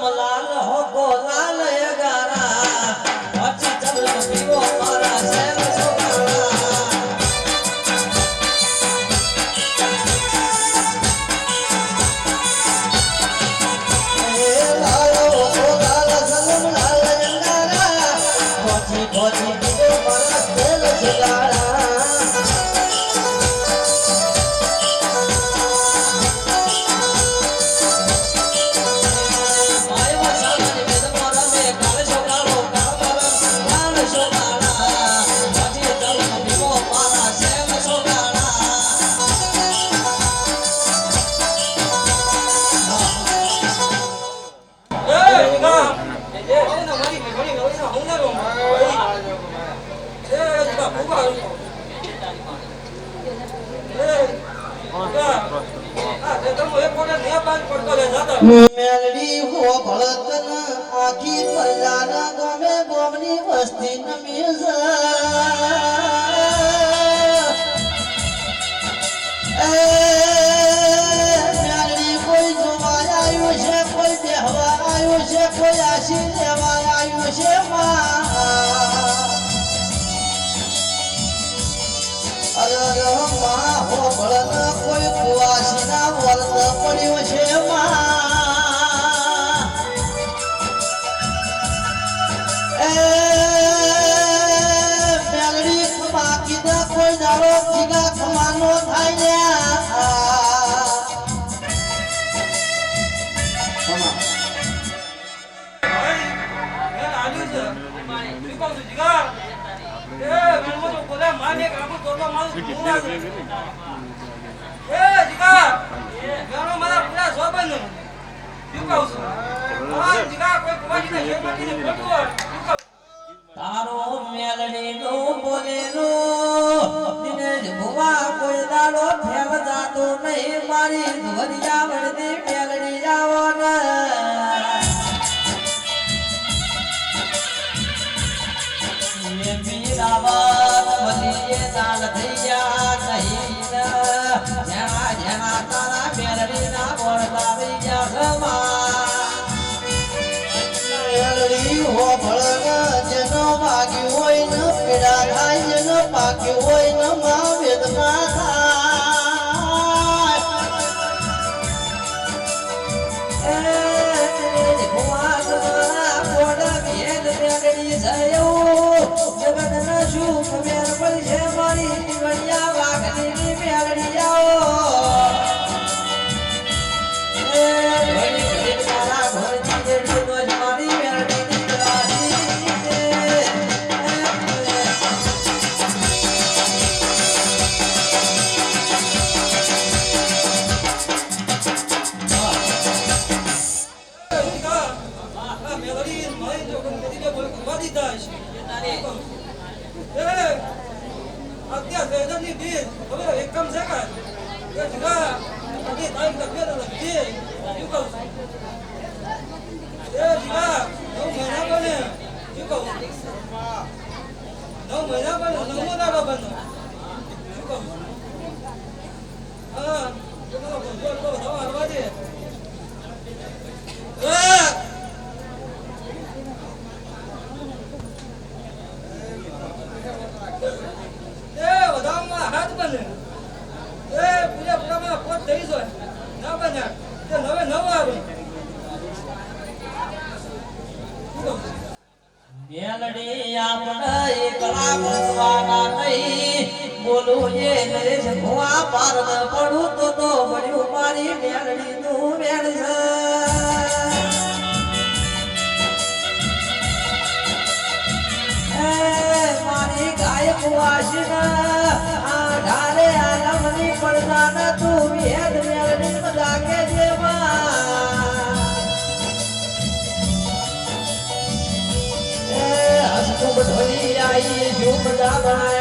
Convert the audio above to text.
vamos lá. Meldi હો ભળતન આખી પરજાના ગમે ગોમની વસ્તી નમી મેલડી કોઈ જોવા આવ્યું છે, કોઈ બેહવા છે, કોઈ આશી લેવા આવ્યું છે, માં. તારો મેલડી નું બોલેલું દિનેશ ભુવા કોઈ દાડો ફેલ જાતો નહીં. મારી ધોરિયા વળતી મેલડી જાવો ને મેલડી આપણે એકલા બનવાના નહીં. બોલું એ નરેશ ભુવા પારદ પડું તો મારી મેલડી તું મેળ છે મારી ગાય કુવાસી ઢારે ઢાલે આલમની પડના ને તું વેદ મેલડી લાગે જેવા હસતું બધોઈ આઈ જો બધા